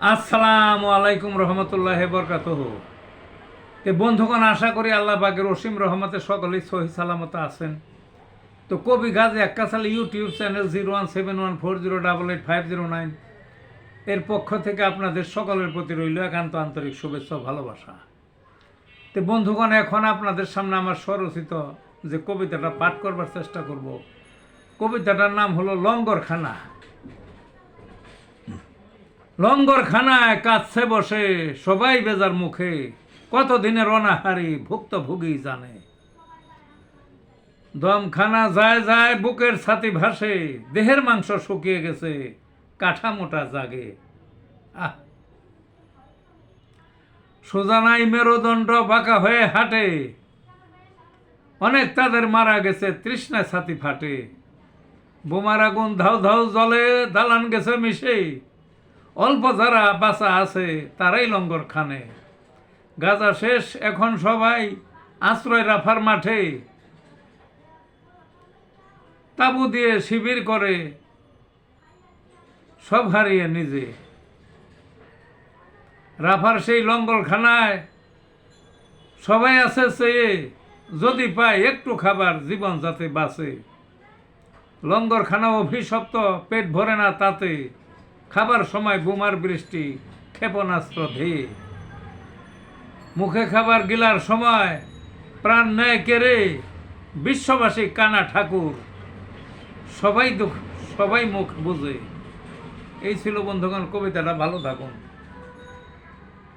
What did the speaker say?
আসসালামু আলাইকুম রহমতুল্লাহ বরকাত তে বন্ধুগণ, আশা করি আল্লাহ বাগের অসীম রহমতে সকলেই সহি সালামত আছেন। তো কবি Gazi এক্কাসাল YouTube channel zero one seven one four zero double eight five zero nine এর পক্ষ থেকে আপনাদের সকলের প্রতি রইল একান্ত আন্তরিক শুভেচ্ছা ভালোবাসা। তো বন্ধুগণ, এখন আপনাদের সামনে আমার স্বরচিত যে কবিতাটা পাঠ করবার চেষ্টা করব, কবিতাটার নাম হলো লঙ্গরখানা। লঙ্গরখানায় কাছে বসে, সবাই বেজার মুখে। কত দিনের অনাহারি ভুক্তভোগী জানে। দমখানা যায় যায় বুকের ছাতি ভাসে, দেহের মাংস শুকিয়ে গেছে, কাঠা মোটা জাগে। আহ! সোজা নাই মেরুদণ্ড, বাঁকা হয়ে হাঁটে। অনেক তাদের মারা গেছে, তৃষ্ণায় ছাতি ফাটে। বোমার আগুন ধাউ ধাউ জলে দালান গেছে মিশে। অল্প যারা বাঁচা আছে, তারাই লঙ্গর খানে। গাজা শেষ, এখন সবাই আশ্রয় রাফার মাঠে। তাবু দিয়ে শিবির করে, সব হারিয়ে নিজে। রাফার সেই লঙ্গরখানায় সবাই আছে চেয়ে যদি পায় একটু খাবার, জীবন যাতে বাঁচে। লঙ্গরখানা অভিশপ্ত, পেট ভরে না তাতে। খাবার সময় বোমার বৃষ্টি, ক্ষেপণাস্ত্র ধেয়ে মুখে খাবার গিলার সময়, প্রাণ নেয় কেড়ে বিশ্ববাসী কানা ঠাকুর। সবাই দুঃখ, সবাই মুখ বুঝে এই ছিল বন্ধুগণ, কবিতাটা ভালো থাকুন।